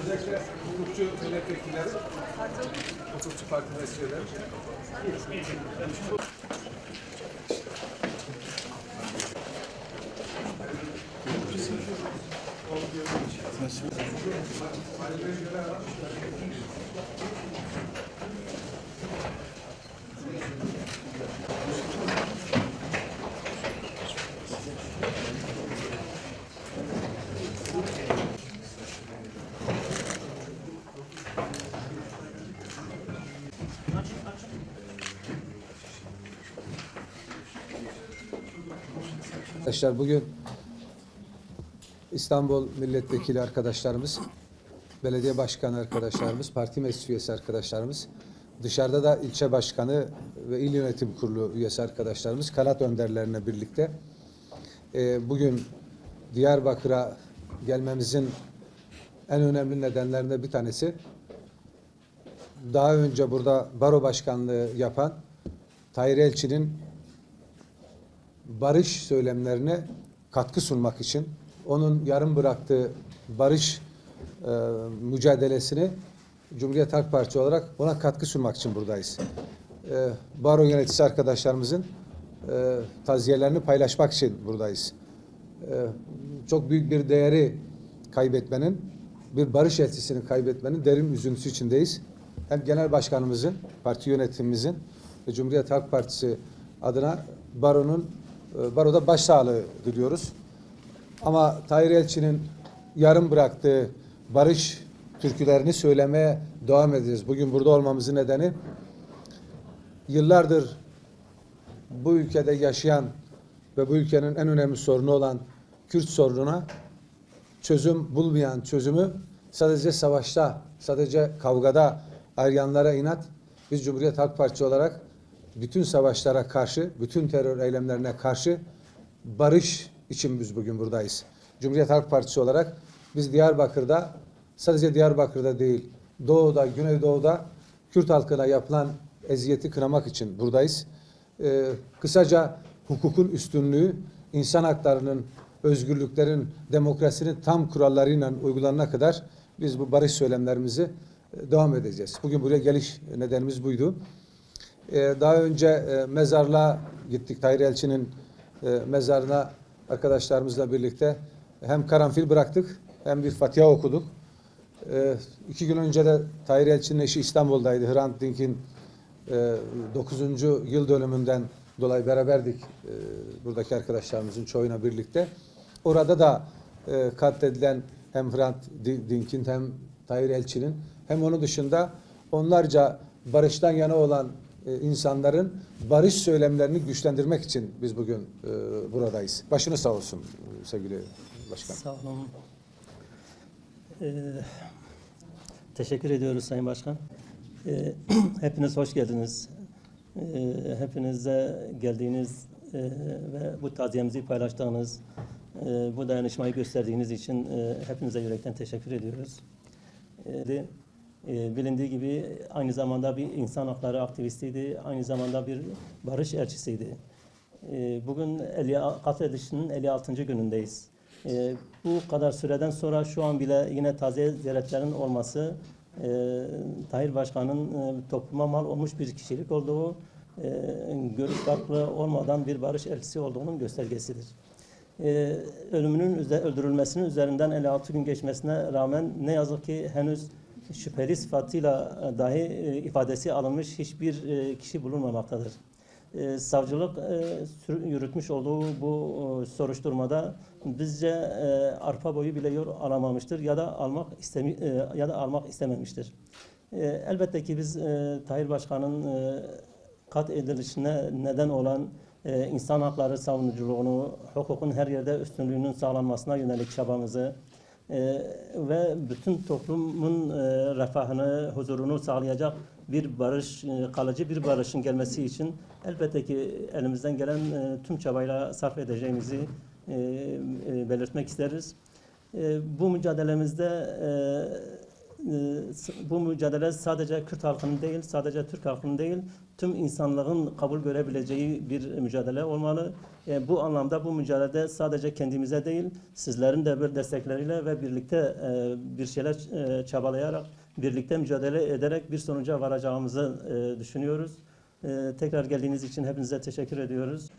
Özellikle hukukçu milletvekilleri, hukukçu parti mesleğileri. Arkadaşlar bugün İstanbul milletvekili arkadaşlarımız, belediye başkanı arkadaşlarımız, parti meclis üyesi arkadaşlarımız, dışarıda da ilçe başkanı ve il yönetim kurulu üyesi arkadaşlarımız, kanat önderlerine birlikte e, bugün Diyarbakır'a gelmemizin en önemli nedenlerinden bir tanesi daha önce burada baro başkanlığı yapan Tahir Elçi'nin barış söylemlerine katkı sunmak için onun yarım bıraktığı barış e, mücadelesini Cumhuriyet Halk Partisi olarak ona katkı sunmak için buradayız. E, baro yöneticisi arkadaşlarımızın e, taziyelerini paylaşmak için buradayız. E, çok büyük bir değeri kaybetmenin, bir barış elçisini kaybetmenin derin üzüntüsü içindeyiz. Hem genel başkanımızın, parti yönetimimizin ve Cumhuriyet Halk Partisi adına baronun e, baroda başsağlığı diliyoruz. Ama Tahir Elçi'nin yarım bıraktığı barış türkülerini söylemeye devam edeceğiz. Bugün burada olmamızın nedeni yıllardır bu ülkede yaşayan ve bu ülkenin en önemli sorunu olan Kürt sorununa çözüm bulmayan çözümü sadece savaşta, sadece kavgada arayanlara inat. Biz Cumhuriyet Halk Partisi olarak bütün savaşlara karşı, bütün terör eylemlerine karşı barış için biz bugün buradayız. Cumhuriyet Halk Partisi olarak biz Diyarbakır'da, sadece Diyarbakır'da değil, Doğu'da, Güneydoğu'da Kürt halkına yapılan eziyeti kınamak için buradayız. Ee, kısaca hukukun üstünlüğü, insan haklarının, özgürlüklerin, demokrasinin tam kurallarıyla uygulanana kadar biz bu barış söylemlerimizi e, devam edeceğiz. Bugün buraya geliş nedenimiz buydu. Ee, daha önce e, mezarlığa gittik. Tahir Elçi'nin e, mezarına arkadaşlarımızla birlikte hem karanfil bıraktık hem bir Fatiha okuduk. İki gün önce de Tahir Elçi'nin eşi İstanbul'daydı. Hrant Dink'in e, 9. yıl dönümünden dolayı beraberdik e, buradaki arkadaşlarımızın çoğuyla birlikte. Orada da e, katledilen hem Hrant Dink'in hem Tahir Elçi'nin hem onun dışında onlarca barıştan yana olan e, insanların barış söylemlerini güçlendirmek için biz bugün e, buradayız. Başını sağ olsun e, sevgili başkan. Sağ olun. Ee, teşekkür ediyoruz Sayın Başkan. Ee, hepiniz hoş geldiniz. Ee, hepinize geldiğiniz e, ve bu taziyemizi paylaştığınız, e, bu dayanışmayı gösterdiğiniz için e, hepinize yürekten teşekkür ediyoruz. E, e, bilindiği gibi aynı zamanda bir insan hakları aktivistiydi, aynı zamanda bir barış elçisiydi. E, bugün 50, katledilişinin 56. günündeyiz. E, bu kadar süreden sonra şu an bile yine taze ziyaretlerin olması e, Tahir Başkan'ın e, topluma mal olmuş bir kişilik olduğu, e, görüş farklı olmadan bir barış elçisi olduğunun göstergesidir. E, ölümünün öldürülmesinin üzerinden 56 gün geçmesine rağmen ne yazık ki henüz şüpheli sıfatıyla e, dahi e, ifadesi alınmış hiçbir e, kişi bulunmamaktadır. E, savcılık e, yürütmüş olduğu bu e, soruşturmada bizce e, arpa boyu bile yor alamamıştır ya da almak istemi e, ya da almak istememiştir. E, elbette ki biz e, Tahir Başkan'ın e, kat edilişine neden olan e, insan hakları savunuculuğunu, hukukun her yerde üstünlüğünün sağlanmasına yönelik çabamızı e, ve bütün toplumun e, refahını, huzurunu sağlayacak bir barış, e, kalıcı bir barışın gelmesi için elbette ki elimizden gelen e, tüm çabayla sarf edeceğimizi e, e, belirtmek isteriz. E, bu mücadelemizde e, bu mücadele sadece Kürt halkının değil, sadece Türk halkının değil, tüm insanlığın kabul görebileceği bir mücadele olmalı. E, bu anlamda bu mücadelede sadece kendimize değil, sizlerin de bir destekleriyle ve birlikte e, bir şeyler e, çabalayarak, birlikte mücadele ederek bir sonuca varacağımızı e, düşünüyoruz. E, tekrar geldiğiniz için hepinize teşekkür ediyoruz.